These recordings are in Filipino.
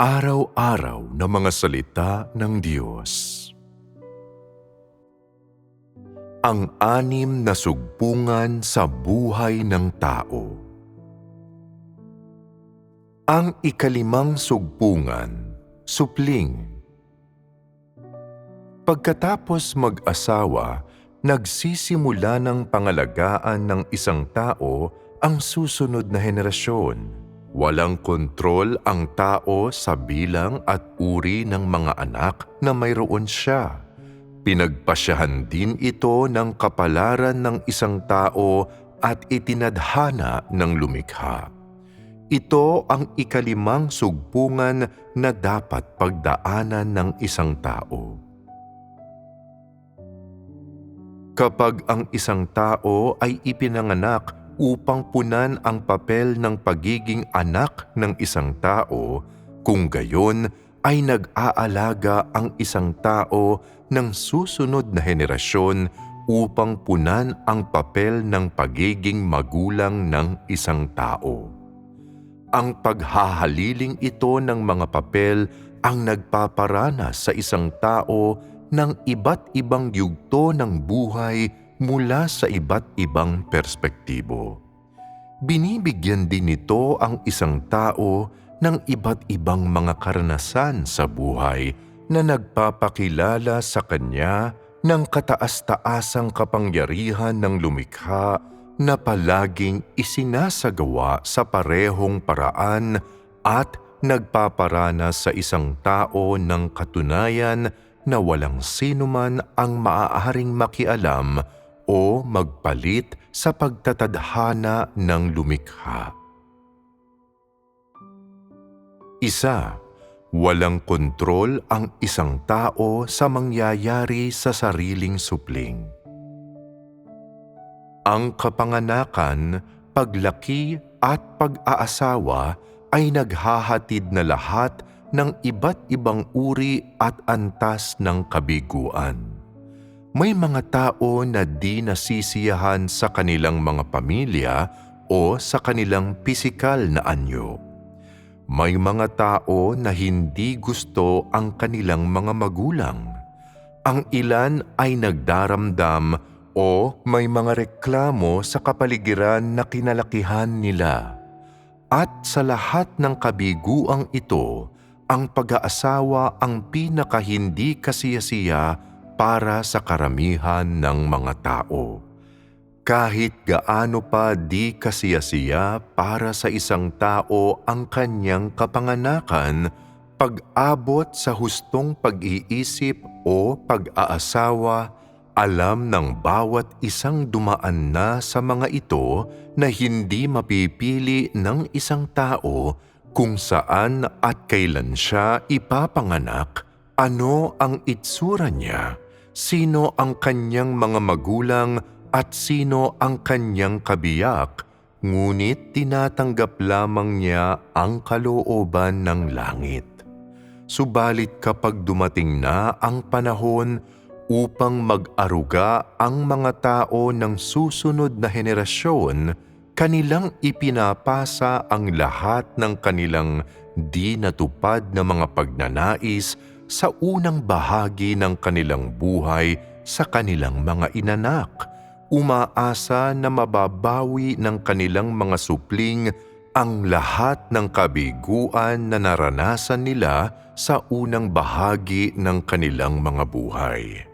araw-araw na mga salita ng Diyos. Ang anim na sugpungan sa buhay ng tao. Ang ikalimang sugpungan, supling. Pagkatapos mag-asawa, nagsisimula ng pangalagaan ng isang tao ang susunod na henerasyon. Walang kontrol ang tao sa bilang at uri ng mga anak na mayroon siya. Pinagpasyahan din ito ng kapalaran ng isang tao at itinadhana ng lumikha. Ito ang ikalimang sugpungan na dapat pagdaanan ng isang tao. Kapag ang isang tao ay ipinanganak upang punan ang papel ng pagiging anak ng isang tao, kung gayon ay nag-aalaga ang isang tao ng susunod na henerasyon upang punan ang papel ng pagiging magulang ng isang tao. Ang paghahaliling ito ng mga papel ang nagpaparana sa isang tao ng iba't ibang yugto ng buhay mula sa iba't ibang perspektibo. Binibigyan din nito ang isang tao ng iba't ibang mga karanasan sa buhay na nagpapakilala sa kanya ng kataas-taasang kapangyarihan ng lumikha na palaging isinasagawa sa parehong paraan at nagpaparana sa isang tao ng katunayan na walang sinuman ang maaaring makialam o magpalit sa pagtatadhana ng lumikha. Isa, walang kontrol ang isang tao sa mangyayari sa sariling supling. Ang kapanganakan, paglaki at pag-aasawa ay naghahatid na lahat ng iba't ibang uri at antas ng kabiguan may mga tao na di nasisiyahan sa kanilang mga pamilya o sa kanilang pisikal na anyo. May mga tao na hindi gusto ang kanilang mga magulang. Ang ilan ay nagdaramdam o may mga reklamo sa kapaligiran na kinalakihan nila. At sa lahat ng kabiguang ito, ang pag-aasawa ang pinakahindi kasiyasiya para sa karamihan ng mga tao. Kahit gaano pa di kasiyasiya para sa isang tao ang kanyang kapanganakan, pag-abot sa hustong pag-iisip o pag-aasawa, alam ng bawat isang dumaan na sa mga ito na hindi mapipili ng isang tao kung saan at kailan siya ipapanganak, ano ang itsura niya, sino ang kanyang mga magulang at sino ang kanyang kabiyak, ngunit tinatanggap lamang niya ang kalooban ng langit. Subalit kapag dumating na ang panahon upang mag-aruga ang mga tao ng susunod na henerasyon, kanilang ipinapasa ang lahat ng kanilang di natupad na mga pagnanais sa unang bahagi ng kanilang buhay sa kanilang mga inanak, umaasa na mababawi ng kanilang mga supling ang lahat ng kabiguan na naranasan nila sa unang bahagi ng kanilang mga buhay.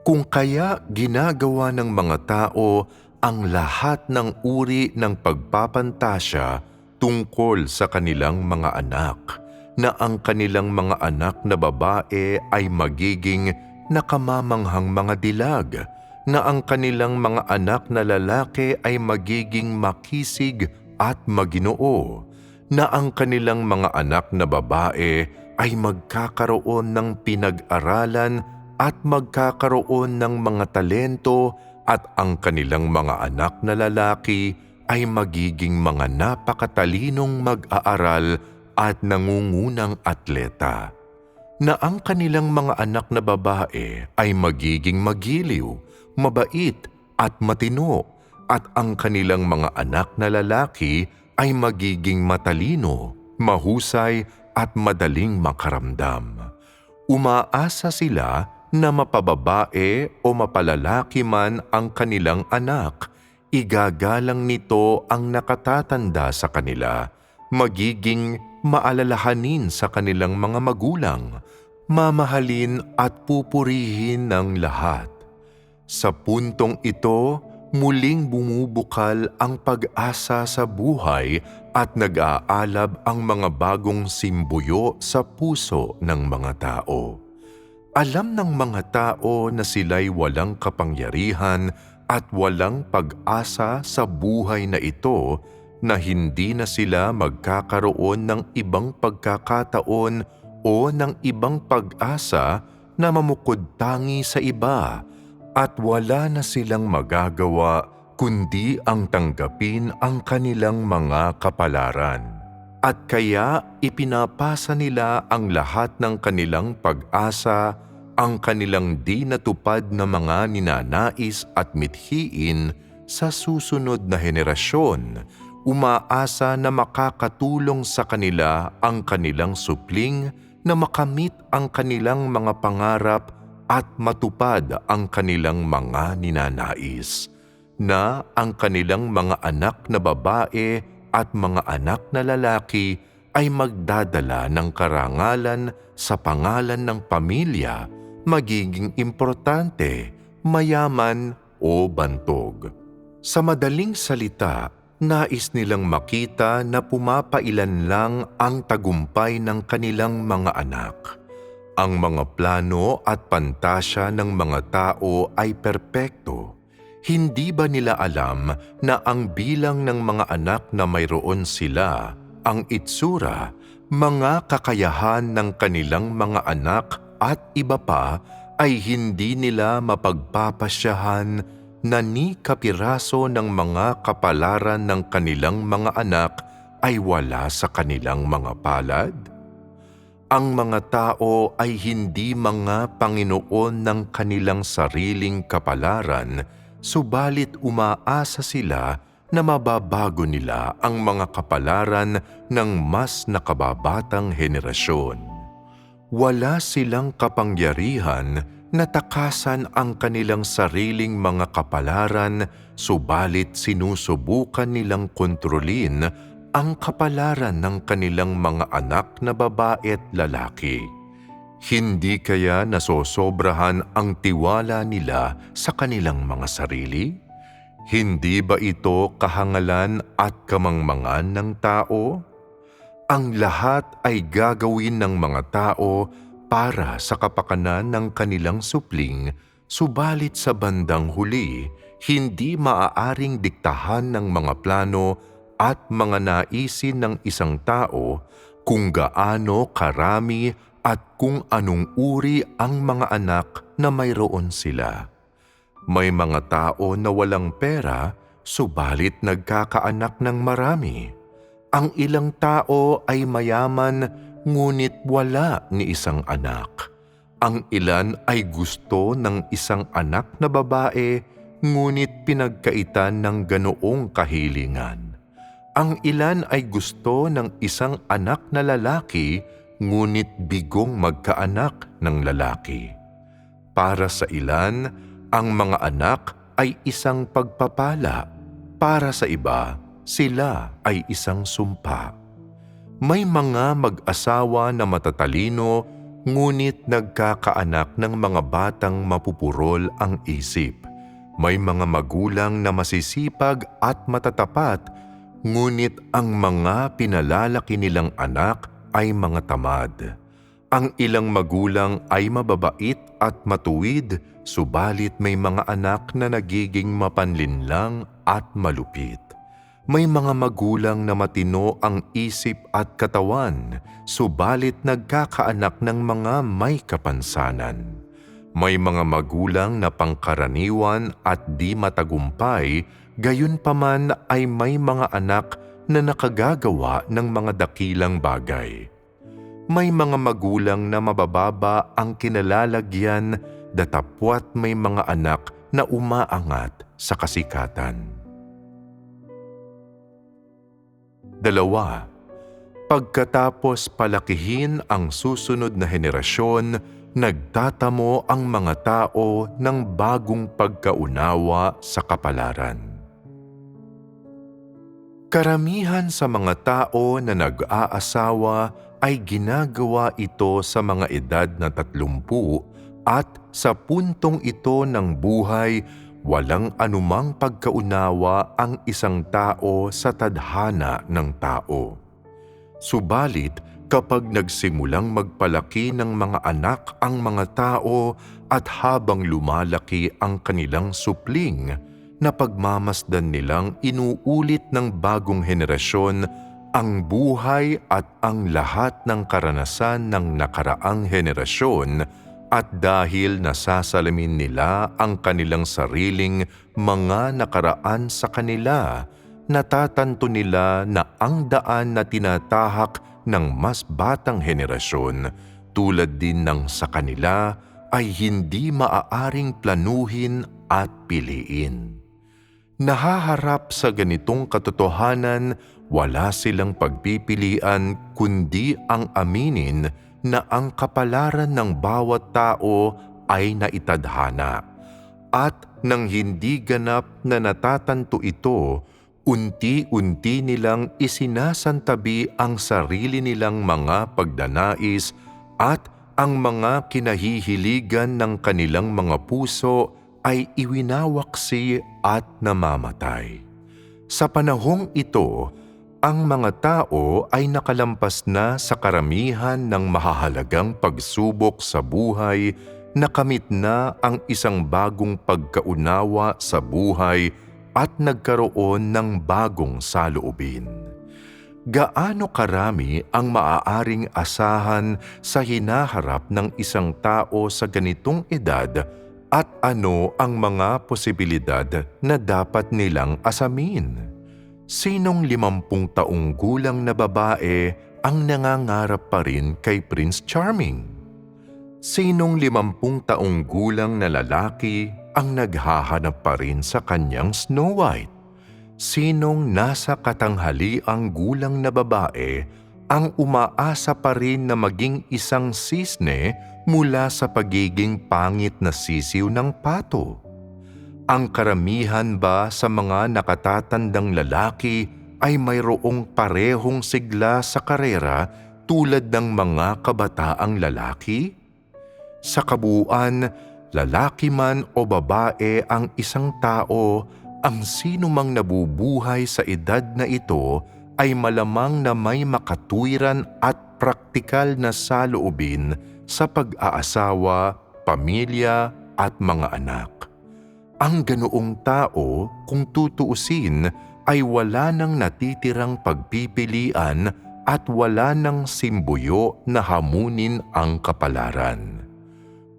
Kung kaya ginagawa ng mga tao ang lahat ng uri ng pagpapantasya tungkol sa kanilang mga anak – na ang kanilang mga anak na babae ay magiging nakamamanghang mga dilag, na ang kanilang mga anak na lalaki ay magiging makisig at maginoo, na ang kanilang mga anak na babae ay magkakaroon ng pinag-aralan at magkakaroon ng mga talento at ang kanilang mga anak na lalaki ay magiging mga napakatalinong mag-aaral at nangungunang atleta na ang kanilang mga anak na babae ay magiging magiliw, mabait at matino at ang kanilang mga anak na lalaki ay magiging matalino, mahusay at madaling makaramdam. Umaasa sila na mapababae o mapalalaki man ang kanilang anak, igagalang nito ang nakatatanda sa kanila, magiging maalalahanin sa kanilang mga magulang, mamahalin at pupurihin ng lahat. Sa puntong ito, muling bumubukal ang pag-asa sa buhay at nag-aalab ang mga bagong simbuyo sa puso ng mga tao. Alam ng mga tao na sila'y walang kapangyarihan at walang pag-asa sa buhay na ito na hindi na sila magkakaroon ng ibang pagkakataon o ng ibang pag-asa na mamukod tangi sa iba at wala na silang magagawa kundi ang tanggapin ang kanilang mga kapalaran. At kaya ipinapasa nila ang lahat ng kanilang pag-asa, ang kanilang di natupad na mga ninanais at mithiin sa susunod na henerasyon, umaasa na makakatulong sa kanila ang kanilang supling na makamit ang kanilang mga pangarap at matupad ang kanilang mga ninanais, na ang kanilang mga anak na babae at mga anak na lalaki ay magdadala ng karangalan sa pangalan ng pamilya, magiging importante, mayaman o bantog. Sa madaling salita, nais nilang makita na pumapailan lang ang tagumpay ng kanilang mga anak ang mga plano at pantasya ng mga tao ay perpekto. Hindi ba nila alam na ang bilang ng mga anak na mayroon sila, ang itsura, mga kakayahan ng kanilang mga anak at iba pa ay hindi nila mapagpapasyahan na kapiraso ng mga kapalaran ng kanilang mga anak ay wala sa kanilang mga palad? ang mga tao ay hindi mga Panginoon ng kanilang sariling kapalaran, subalit umaasa sila na mababago nila ang mga kapalaran ng mas nakababatang henerasyon. Wala silang kapangyarihan na takasan ang kanilang sariling mga kapalaran, subalit sinusubukan nilang kontrolin ang kapalaran ng kanilang mga anak na babae at lalaki. Hindi kaya nasosobrahan ang tiwala nila sa kanilang mga sarili? Hindi ba ito kahangalan at kamangmangan ng tao? Ang lahat ay gagawin ng mga tao para sa kapakanan ng kanilang supling, subalit sa bandang huli, hindi maaaring diktahan ng mga plano at mga naisin ng isang tao kung gaano karami at kung anong uri ang mga anak na mayroon sila. May mga tao na walang pera, subalit nagkakaanak ng marami. Ang ilang tao ay mayaman, ngunit wala ni isang anak. Ang ilan ay gusto ng isang anak na babae, ngunit pinagkaitan ng ganoong kahilingan. Ang ilan ay gusto ng isang anak na lalaki ngunit bigong magkaanak ng lalaki. Para sa ilan, ang mga anak ay isang pagpapala. Para sa iba, sila ay isang sumpa. May mga mag-asawa na matatalino ngunit nagkakaanak ng mga batang mapupurol ang isip. May mga magulang na masisipag at matatapat Ngunit ang mga pinalalaki nilang anak ay mga tamad. Ang ilang magulang ay mababait at matuwid, subalit may mga anak na nagiging mapanlinlang at malupit. May mga magulang na matino ang isip at katawan, subalit nagkakaanak ng mga may kapansanan. May mga magulang na pangkaraniwan at di matagumpay Gayunpaman ay may mga anak na nakagagawa ng mga dakilang bagay. May mga magulang na mabababa ang kinalalagyan datapwat may mga anak na umaangat sa kasikatan. Dalawa, Pagkatapos palakihin ang susunod na henerasyon, nagtatamo ang mga tao ng bagong pagkaunawa sa kapalaran. Karamihan sa mga tao na nag-aasawa ay ginagawa ito sa mga edad na tatlumpu at sa puntong ito ng buhay, walang anumang pagkaunawa ang isang tao sa tadhana ng tao. Subalit, kapag nagsimulang magpalaki ng mga anak ang mga tao at habang lumalaki ang kanilang supling, na pagmamasdan nilang inuulit ng bagong henerasyon ang buhay at ang lahat ng karanasan ng nakaraang henerasyon at dahil nasasalamin nila ang kanilang sariling mga nakaraan sa kanila, natatanto nila na ang daan na tinatahak ng mas batang henerasyon tulad din ng sa kanila ay hindi maaaring planuhin at piliin. Nahaharap sa ganitong katotohanan, wala silang pagpipilian kundi ang aminin na ang kapalaran ng bawat tao ay naitadhana. At nang hindi ganap na natatanto ito, unti-unti nilang isinasantabi ang sarili nilang mga pagdanais at ang mga kinahihiligan ng kanilang mga puso ay iwinawaksi at namamatay. Sa panahong ito, ang mga tao ay nakalampas na sa karamihan ng mahahalagang pagsubok sa buhay nakamit na ang isang bagong pagkaunawa sa buhay at nagkaroon ng bagong saloobin. Gaano karami ang maaaring asahan sa hinaharap ng isang tao sa ganitong edad at ano ang mga posibilidad na dapat nilang asamin? Sinong limampung taong gulang na babae ang nangangarap pa rin kay Prince Charming? Sinong limampung taong gulang na lalaki ang naghahanap pa rin sa kanyang Snow White? Sinong nasa katanghaliang gulang na babae ang umaasa pa rin na maging isang sisne mula sa pagiging pangit na sisiw ng pato. Ang karamihan ba sa mga nakatatandang lalaki ay mayroong parehong sigla sa karera tulad ng mga kabataang lalaki? Sa kabuuan, lalaki man o babae ang isang tao, ang sino mang nabubuhay sa edad na ito ay malamang na may makatwiran at praktikal na saloobin sa pag-aasawa, pamilya at mga anak. Ang ganoong tao, kung tutuusin, ay wala nang natitirang pagpipilian at wala nang simbuyo na hamunin ang kapalaran.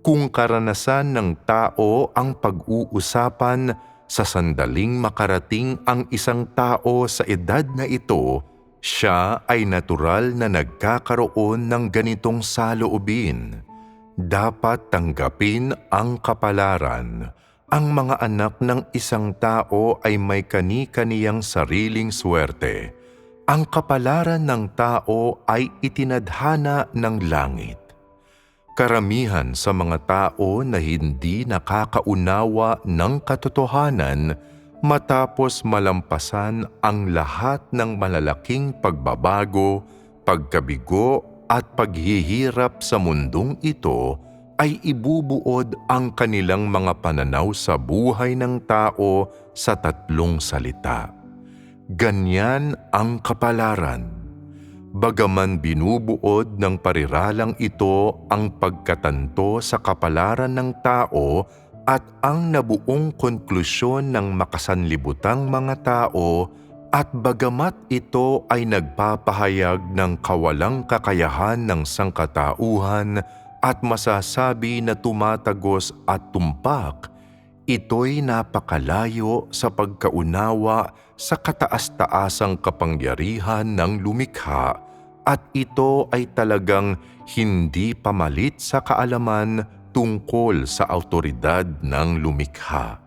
Kung karanasan ng tao ang pag-uusapan, sa sandaling makarating ang isang tao sa edad na ito, siya ay natural na nagkakaroon ng ganitong saloobin. Dapat tanggapin ang kapalaran. Ang mga anak ng isang tao ay may kani-kaniyang sariling swerte. Ang kapalaran ng tao ay itinadhana ng langit. Karamihan sa mga tao na hindi nakakaunawa ng katotohanan matapos malampasan ang lahat ng malalaking pagbabago, pagkabigo at paghihirap sa mundong ito ay ibubuod ang kanilang mga pananaw sa buhay ng tao sa tatlong salita. Ganyan ang kapalaran Bagaman binubuod ng pariralang ito ang pagkatanto sa kapalaran ng tao at ang nabuong konklusyon ng makasanlibutang mga tao at bagamat ito ay nagpapahayag ng kawalang kakayahan ng sangkatauhan at masasabi na tumatagos at tumpak, ito'y napakalayo sa pagkaunawa sa kataas-taasang kapangyarihan ng lumikha at ito ay talagang hindi pamalit sa kaalaman tungkol sa autoridad ng lumikha.